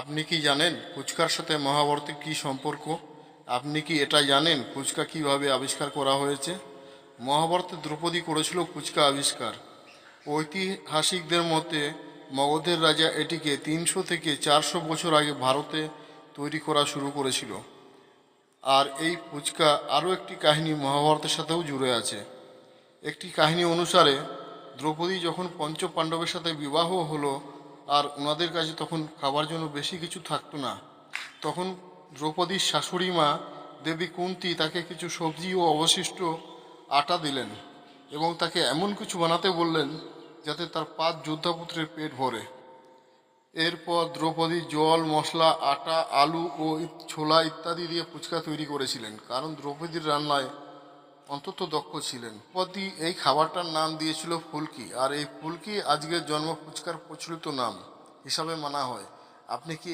আপনি কি জানেন ফুচকার সাথে মহাভারতের কী সম্পর্ক? আপনি কি এটা জানেন ফুচকা কীভাবে আবিষ্কার করা হয়েছে? মহাভারতে দ্রৌপদী করেছিল ফুচকা আবিষ্কার। ঐতিহাসিকদের মতে মগধের রাজা এটিকে তিনশো থেকে চারশো বছর আগে ভারতে তৈরি করা শুরু করেছিল। আর এই ফুচকা আরও একটি কাহিনী মহাভারতের সাথেও জুড়ে আছে। একটি কাহিনী অনুসারে দ্রৌপদী যখন পঞ্চ পাণ্ডবের সাথে বিবাহ হলো আর ওনাদের কাছে তখন খাবার জন্য বেশি কিছু থাকতো না। তখন দ্রৌপদীর শাশুড়ি মা, দেবী কুন্তি তাকে কিছু সবজি ও অবশিষ্ট আটা দিলেন এবং তাকে এমন কিছু বানাতে বললেন যাতে তার পাঁচ যোদ্ধাপুত্রের পেট ভরে। এরপর দ্রৌপদী জল, মশলা, আটা, আলু ও ছোলা ইত্যাদি দিয়ে ফুচকা তৈরি করেছিলেন। কারণ দ্রৌপদীর রান্নায় অন্তত দক্ষ ছিলেন। পদি এই খাবারটার নাম দিয়েছিল ফুলকি, আর এই ফুলকি আজকের জন্ম ফুচকার প্রচলিত নাম হিসাবে মানা হয়। আপনি কি